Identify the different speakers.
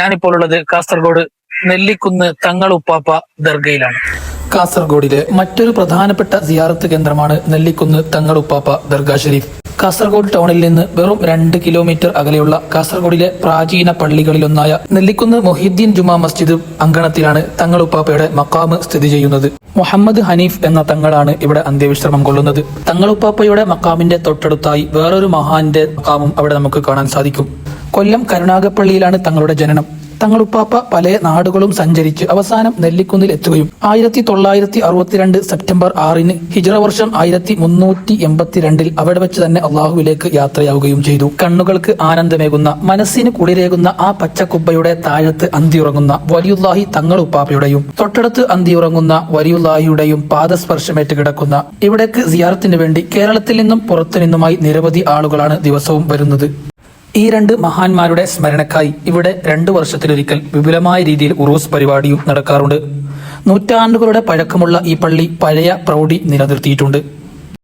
Speaker 1: ഞാനിപ്പോൾ ഉള്ളത് കാസർഗോഡ് നെല്ലിക്കുന്ന് തങ്ങളുപ്പാപ്പ ദർഗയിലാണ്. കാസർഗോഡിലെ മറ്റൊരു പ്രധാനപ്പെട്ട സിയാറത്ത് കേന്ദ്രമാണ് നെല്ലിക്കുന്ന് തങ്ങളുപ്പാപ്പ ദർഗാ ഷെരീഫ് കാസർഗോഡ് ടൗണിൽ നിന്ന് വെറും രണ്ട് കിലോമീറ്റർ അകലെയുള്ള കാസർഗോഡിലെ പ്രാചീന പള്ളികളിലൊന്നായ നെല്ലിക്കുന്ന് മൊഹീദ്ദീൻ ജുമാ മസ്ജിദ് അങ്കണത്തിലാണ് തങ്ങളുപ്പാപ്പയുടെ മക്കാമ് സ്ഥിതി ചെയ്യുന്നത്. മുഹമ്മദ് ഹനീഫ് എന്ന തങ്ങളാണ് ഇവിടെ അന്ത്യവിശ്രമം കൊള്ളുന്നത്. തങ്ങളുപ്പാപ്പയുടെ മക്കാമിന്റെ തൊട്ടടുത്തായി വേറൊരു മഹാന്റെ മക്കാമും അവിടെ നമുക്ക് കാണാൻ സാധിക്കും. കൊല്ലം കരുണാകപ്പള്ളിയിലാണ് തങ്ങളുടെ ജനനം. തങ്ങളുപ്പാപ്പ പല നാടുകളും സഞ്ചരിച്ച് അവസാനം നെല്ലിക്കുന്നിൽ എത്തുകയും ആയിരത്തി തൊള്ളായിരത്തി അറുപത്തിരണ്ട് സെപ്റ്റംബർ ആറിന് ഹിജ്റ വർഷം ആയിരത്തി മുന്നൂറ്റി എൺപത്തിരണ്ടിൽ അവിടെ വെച്ച് തന്നെ അള്ളാഹുവിലേക്ക് യാത്രയാവുകയും ചെയ്തു. കണ്ണുകൾക്ക് ആനന്ദമേകുന്ന മനസ്സിന് കുളിരേകുന്ന ആ പച്ചക്കുബ്ബയുടെ താഴത്ത് അന്തിയുറങ്ങുന്ന വലിയുല്ലാഹി തങ്ങളുപ്പാപ്പയുടെയും തൊട്ടടുത്ത് അന്തിയുറങ്ങുന്ന വലിയുല്ലാഹിയുടെയും പാദസ്പർശമേറ്റ് കിടക്കുന്ന ഇവിടേക്ക് സിയാറത്തിന് വേണ്ടി കേരളത്തിൽ നിന്നും പുറത്തു നിന്നുമായി നിരവധി ആളുകളാണ് ദിവസവും വരുന്നത്. ഈ രണ്ട് മഹാന്മാരുടെ സ്മരണക്കായി ഇവിടെ രണ്ടു വർഷത്തിലൊരിക്കൽ വിപുലമായ രീതിയിൽ ഉറൂസ് പരിപാടിയും നടക്കാറുണ്ട്. നൂറ്റാണ്ടുകളുടെ പഴക്കമുള്ള ഈ പള്ളി പഴയ പ്രൗഢി നിലനിർത്തിയിട്ടുണ്ട്.